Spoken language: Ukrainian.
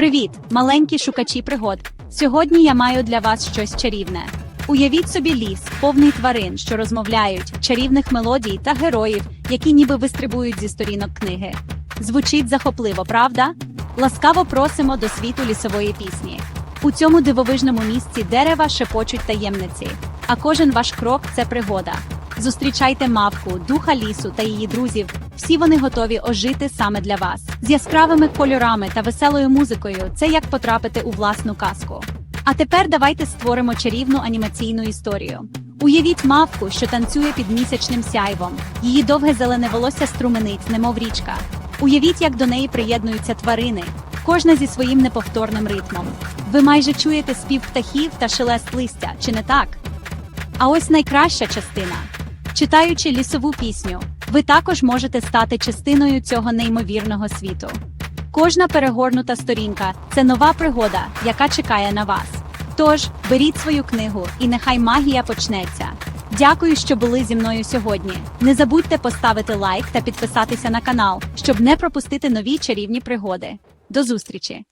Привіт, маленькі шукачі пригод. Сьогодні я маю для вас щось чарівне. Уявіть собі ліс, повний тварин, що розмовляють, чарівних мелодій та героїв, які ніби вистрибують зі сторінок книги. Звучить захопливо, правда? Ласкаво просимо до світу лісової пісні. У цьому дивовижному місці дерева шепочуть таємниці, а кожен ваш крок це пригода. Зустрічайте мавку, духа лісу та її друзів. Всі вони готові ожити саме для вас. З яскравими кольорами та веселою музикою це як потрапити у власну казку. А тепер давайте створимо чарівну анімаційну історію. Уявіть мавку, що танцює під місячним сяйвом. Її довге зелене волосся струменить, немов річка. Уявіть, як до неї приєднуються тварини, кожна зі своїм неповторним ритмом. Ви майже чуєте спів птахів та шелест листя, чи не так? А ось найкраща частина. Читаючи лісову пісню, ви також можете стати частиною цього неймовірного світу. Кожна перегорнута сторінка це нова пригода, яка чекає на вас. Тож беріть свою книгу, і нехай магія почнеться. Дякую, що були зі мною сьогодні. Не забудьте поставити лайк та підписатися на канал, щоб не пропустити нові чарівні пригоди. До зустрічі!